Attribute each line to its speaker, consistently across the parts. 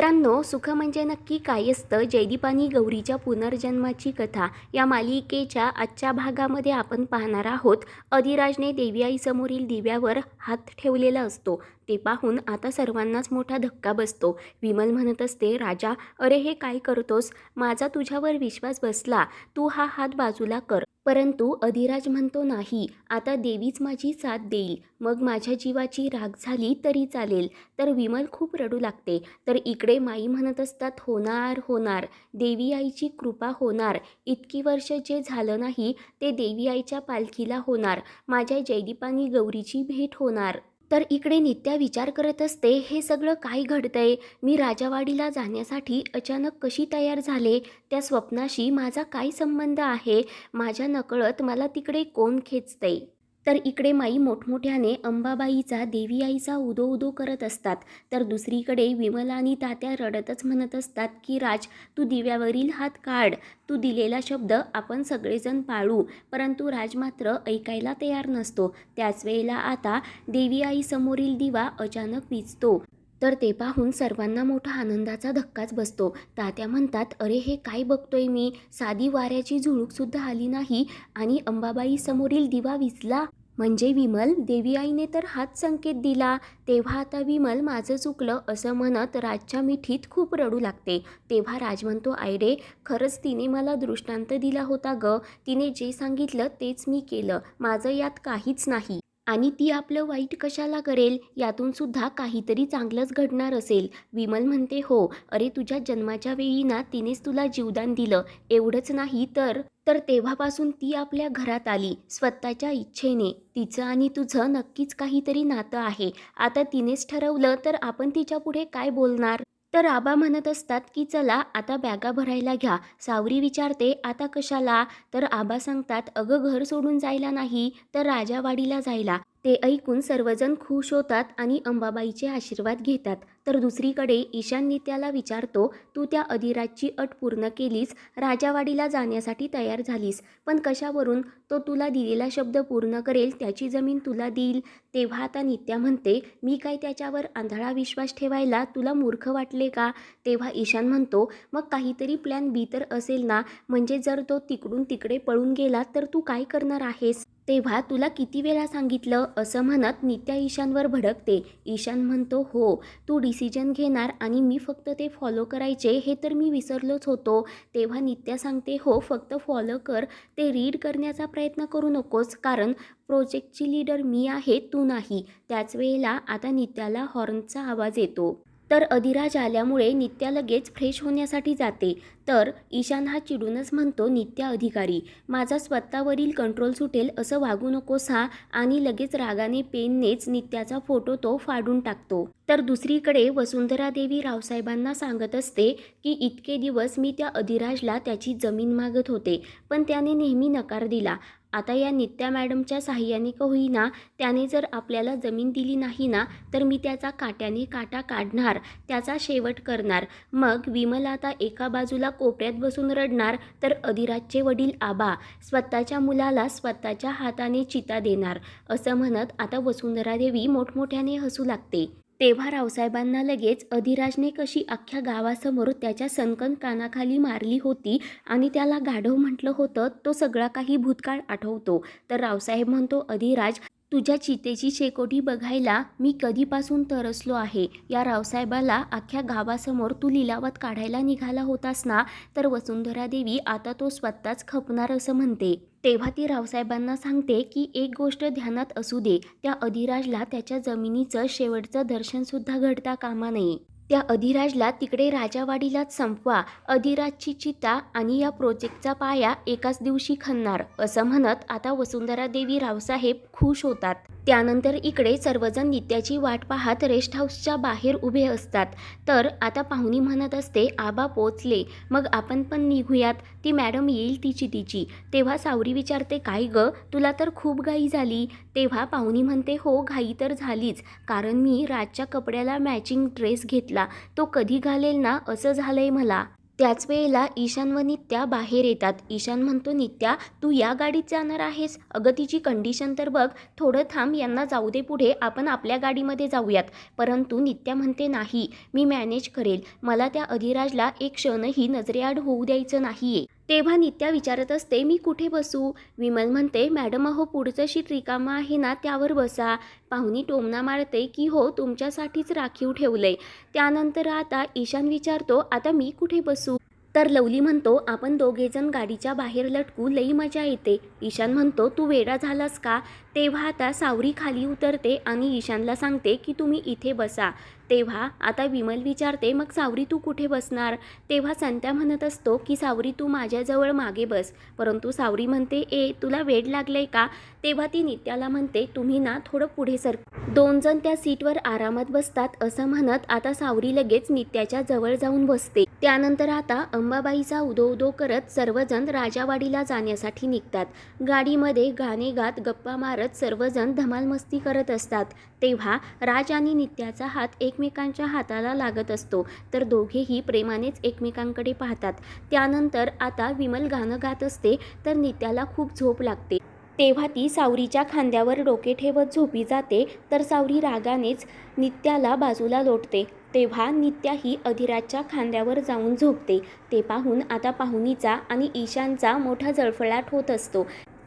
Speaker 1: मित्रांनो सुख म्हणजे नक्की काय असतं? जयदीप आणि गौरीच्या पुनर्जन्माची कथा या मालिकेच्या आजच्या भागामध्ये आपण पाहणार आहोत. अधिराजने देवी आईसमोरील दिव्यावर हात ठेवलेला असतो. ते पाहून आता सर्वांनाच मोठा धक्का बसतो. विमल म्हणत असते राजा अरे हे काय करतोस? माझा तुझ्यावर विश्वास बसला. तू हा हात बाजूला कर. परंतु अधिराज म्हणतो नाही आता देवीच माझी साथ देईल. मग माझ्या जीवाची राग झाली तरी चालेल. तर विमल खूप रडू लागते. तर इकडे माई म्हणत असतात होणार होणार. देवी आईची कृपा होणार. इतकी वर्ष जे झालं नाही ते देवी आईच्या पालखीला होणार. माझ्या जयदीपानी गौरीची भेट होणार. तर इकडे नित्या विचार करत असते हे सगळं काय घडतंय? मी राजावाडीला जाण्यासाठी अचानक कशी तयार झाले? त्या स्वप्नाशी माझा काय संबंध आहे? माझ्या नकळत मला तिकडे कोण खेचतंय? तर इकडे माई मोठमोठ्याने अंबाबाईचा देवी आईचा उदो उदो करत असतात. तर दुसरीकडे विमला आणि तात्या रडतच म्हणत असतात की राज तू दिव्यावरील हात काढ. तू दिलेला शब्द आपण सगळेजण पाळू. परंतु राज मात्र ऐकायला तयार नसतो. त्याच वेळेला आता देवी आई समोरील दिवा अचानक विजतो. तर ते पाहून सर्वांना मोठा आनंदाचा धक्काच बसतो. तात्या म्हणतात अरे हे काय बघतोय मी? साधी वाऱ्याची झुळूकसुद्धा आली नाही आणि अंबाबाई समोरील दिवा विजला. म्हणजे विमल देवी आईने तर हात संकेत दिला. तेव्हा आता विमल माझं चुकलं असं म्हणत राजच्या मिठीत खूप रडू लागते. तेव्हा राज म्हणतो आयरे खरंच तिने मला दृष्टांत दिला होता ग. तिने जे सांगितलं तेच मी केलं. माझं यात काहीच नाही. आणि ती आपलं वाईट कशाला करेल यातून सुद्धा काहीतरी चांगलंच घडणार असेल. विमल म्हणते हो अरे तुझ्या जन्माच्या वेळी ना तिनेच तुला जीवदान दिलं. एवढंच नाही तर तर तेव्हापासून ती आपल्या घरात आली स्वतःच्या इच्छेने. तिचं आणि तुझं नक्कीच काहीतरी नातं आहे. आता तिनेच ठरवलं तर आपण तिच्या पुढे काय बोलणार? तर आबा म्हणत असतात की चला आता बॅगा भरायला घ्या. सावरी विचारते आता कशाला? तर आबा सांगतात अगं घर सोडून जायला नाही तर राजावाडीला जायला. ते ऐकून सर्वजण खुश होतात आणि अंबाबाईचे आशीर्वाद घेतात. तर दुसरीकडे ईशान नित्याला विचारतो तू त्या अधिराजची अट पूर्ण केलीस? राजावाडीला जाण्यासाठी तयार झालीस. पण कशावरून? तो तुला दिलेला शब्द पूर्ण करेल त्याची जमीन तुला देईल तेव्हा आता नित्या म्हणते मी काय त्याच्यावर आंधळा विश्वास ठेवायला तुला मूर्ख वाटले का तेव्हा ईशान म्हणतो मग काहीतरी प्लॅन बी तर असेल ना? म्हणजे जर तो तिकडून तिकडे पळून गेला तर तू काय करणार आहेस? तेव्हा तुला किती वेळा सांगितलं? असं म्हणत नित्या ईशानवर भडकते. ईशान म्हणतो हो तू डिसिजन घेणार आणि मी फक्त ते फॉलो करायचे हे तर मी विसरलोच होतो. तेव्हा नित्या सांगते हो फक्त फॉलो कर. ते रीड करण्याचा प्रयत्न करू नकोस कारण प्रोजेक्टची लीडर मी आहे तू नाही. त्याच वेळेला आता नित्याला हॉर्नचा आवाज येतो. तर अधिराज आल्यामुळे नित्या लगेच फ्रेश होण्यासाठी जाते. तर ईशान हा चिडूनच म्हणतो नित्या अधिकारी माझा स्वतःवरील कंट्रोल सुटेल असं वागू नकोस हा. आणि लगेच रागाने पेननेच नित्याचा फोटो तो फाडून टाकतो. तर दुसरीकडे वसुंधरा देवी रावसाहेबांना सांगत असते की इतके दिवस मी त्या अधिराजला त्याची जमीन मागत होते पण त्याने नेहमी नकार दिला. आता या नित्या मॅडमच्या साह्याने का होईना त्याने जर आपल्याला जमीन दिली नाही ना तर मी त्याचा काट्याने काटा काढणार त्याचा शेवट करणार. मग विमल आता एका बाजूला कोपऱ्यात बसून रडणार तर अधिराजचे वडील आबा स्वतःच्या मुलाला स्वतःच्या हाताने चिता देणार असं म्हणत आता वसुंधरा देवी मोठमोठ्याने हसू लागते. तेव्हा रावसाहेबांना लगेच अधिराजने कशी अख्ख्या गावासमोर त्याच्या सनकन कानाखाली मारली होती आणि त्याला गाढव म्हटलं होतं तो सगळा काही भूतकाळ आठवतो. तर रावसाहेब म्हणतो अधिराज तुझ्या चितेची शेकोटी बघायला मी कधीपासून तरसलो आहे. या रावसाहेबाला अख्ख्या गावासमोर तू लिलावत काढायला निघाला होतास ना? तर वसुंधरा देवी आता तो स्वतःच खपणार असं म्हणते. तेव्हा ती रावसाहेबांना सांगते की एक गोष्ट ध्यानात असू दे. त्या अधिराजला त्याच्या जमिनीचं शेवटचं दर्शनसुद्धा घडता कामा नये. त्या अधिराजला तिकडे राजावाडीलाच संपवा. अधिराजची चिता आणि या प्रोजेक्टचा पाया एकाच दिवशी खणणार असं म्हणत आता वसुंधरा देवी रावसाहेब खुश होतात. त्यानंतर इकडे सर्वजण नित्याची वाट पाहत रेस्ट हाऊसच्या बाहेर उभे असतात. तर आता पाहुणी म्हणत असते आबा पोचले मग आपण पण निघूयात. ती मॅडम येईल तिची तिची तेव्हा सावरी विचारते काय ग? तुला तर खूप घाई झाली. तेव्हा पाहुणी म्हणते हो घाई तर झालीच. कारण मी राजच्या कपड्याला मॅचिंग ड्रेस घेतला. तो कधी घालेल ना? असं झालंय मला. त्याच वेळेला ईशान व नित्या बाहेर येतात. ईशान म्हणतो नित्या तू या गाडीत जाणार आहेस. अगं तिची कंडिशन तर बघ. थोडं थांब यांना जाऊ दे पुढे. आपण आपल्या गाडीमध्ये जाऊयात. परंतु नित्या म्हणते नाही मी मॅनेज करेल. मला त्या अधिराजला एक क्षणही नजरेआड होऊ द्यायचं नाही आहे तेव्हा नित्या विचारत असते मी कुठे बसू? विमल म्हणते मॅडम अहो पुढचं शीट रिकामा आहे ना त्यावर बसा. पाहुणी टोमना मारते की हो तुमच्यासाठीच राखीव ठेवलंय. त्यानंतर आता ईशान विचारतो आता मी कुठे बसू? तर लवली म्हणतो आपण दोघेजण गाडीच्या बाहेर लटकू लई मजा येते. ईशान म्हणतो तू वेडा झालास का? तेव्हा आता सावरी खाली उतरते आणि ईशानला सांगते की तुम्ही इथे बसा. तेव्हा आता विमल विचारते मग सावरी तू कुठे बसणार? तेव्हा संत्या म्हणत असतो की सावरी तू माझ्याजवळ मागे बस. परंतु सावरी म्हणते ए तुला वेड लागलंय का? तेव्हा ती नित्याला म्हणते तुम्ही ना थोडं पुढे सर. दोन जण त्या सीटवर आरामात बसतात असं म्हणत आता सावरी लगेच नित्याच्या जवळ जाऊन बसते. त्यानंतर आता अंबाबाईचा उदो उदो करत सर्वजण राजावाडीला जाण्यासाठी निघतात. गाडीमध्ये गाणे गात गप्पा मारत सर्वजण धमालमस्ती करत असतात. तेव्हा राज आणि नित्याचा हात एकमेकांच्या हाताला लागत असतो. तर दोघेही प्रेमानेच एकमेकांकडे पाहतात. त्यानंतर आता विमल गाणं गात असते तर नित्याला खूप झोप लागते. तेव्हा ती सावरीच्या खांद्यावर डोके ठेवत झोपी जाते तर सावरी रागानेच नित्याला बाजूला लोटते. तेव्हा नित्या ही अधिराजच्या खांद्यावर जाऊन झोपते. ते पाहून आता पाहुणीचा आणि ईशानचा मोठा जळफळाट होत असतो.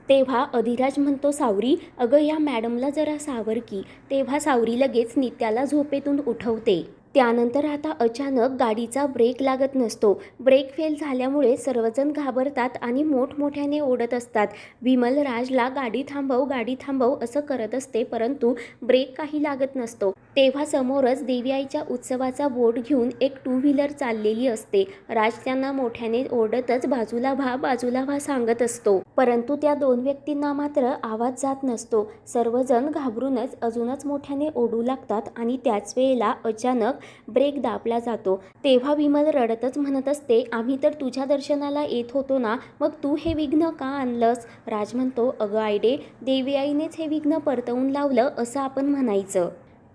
Speaker 1: तेव्हा अधिराज म्हणतो सावरी अगं या मॅडमला जरा सावर की. तेव्हा सावरी लगेच नित्याला झोपेतून उठवते. त्यानंतर आता अचानक गाडीचा ब्रेक लागत नसतो. ब्रेक फेल झाल्यामुळे सर्वजण घाबरतात आणि मोठमोठ्याने ओढत असतात. विमल राजला गाडी थांबव गाडी थांबव असं करत असते परंतु ब्रेक काही लागत नसतो. तेव्हा समोरच देवी आईच्या उत्सवाचा बोट घेऊन एक टू व्हीलर चाललेली असते. राज त्यांना मोठ्याने ओरडतच बाजूला व्हा बाजूला व्हा सांगत असतो. परंतु त्या दोन व्यक्तींना मात्र आवाज जात नसतो. सर्वजण घाबरूनच अजूनच मोठ्याने ओढू लागतात आणि त्याच वेळेला अचानक ब्रेक दाबला जातो. तेव्हा विमल रडतच म्हणत असते आम्ही तर तुझ्या दर्शनाला येत होतो ना मग तू हे विघ्न का आणलंस? राज म्हणतो अगं आयडे देवी आईनेच हे विघ्न परतवून लावलं असं आपण म्हणायचं.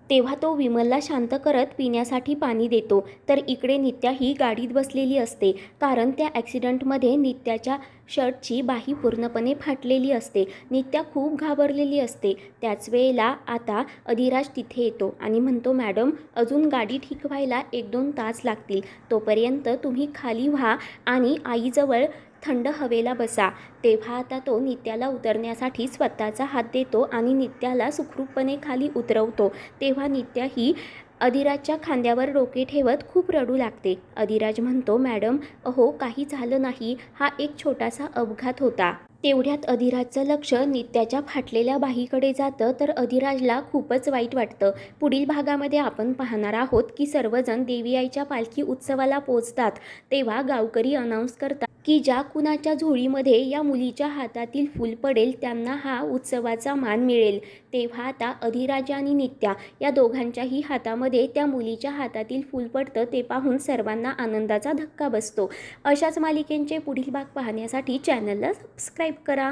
Speaker 1: तेव्हा तो विमलला शांत करत पिण्यासाठी पाणी देतो. तर इकडे नित्या ही गाडीत बसलेली असते. कारण त्या ॲक्सिडंटमध्ये नित्याच्या शर्टची बाही पूर्णपणे फाटलेली असते. नित्या खूप घाबरलेली असते. त्याच वेळेला आता अधिराज तिथे येतो आणि म्हणतो मॅडम अजून गाडी ठीक व्हायला एक दोन तास लागतील. तोपर्यंत तुम्ही खाली व्हा आणि आईजवळ थंड हवेला बसा. तेव्हा आता तो नित्याला उतरण्यासाठी स्वतःचा हात देतो आणि नित्याला सुखरूपपणे खाली उतरवतो. तेव्हा नित्या ही अधिराजच्या खांद्यावर डोके ठेवत खूप रडू लागते. अधिराज म्हणतो मॅडम अहो काही झालं नाही. हा एक छोटासा अपघात होता. तेवढ्यात अधिराजचं लक्ष नित्याच्या फाटलेल्या बाहीकडे जातं तर अधिराजला खूपच वाईट वाटतं. पुढील भागामध्ये आपण पाहणार आहोत की सर्वजण देवी आईच्या पालखी उत्सवाला पोचतात तेव्हा गावकरी अनाऊन्स करतात की ज्या कुणाच्या झोळीमध्ये या मुलीच्या हातातील फूल पडेल त्यांना हा उत्सवाचा मान मिळेल. तेव्हा आता अधिराजा आणि नित्या या दोघांच्याही हातामध्ये त्या मुलीच्या हातातील फूल पडतं ते पाहून सर्वांना आनंदाचा धक्का बसतो. अशाच मालिकेंचे पुढील भाग पाहण्यासाठी चॅनलला सबस्क्राईब टाईप करा.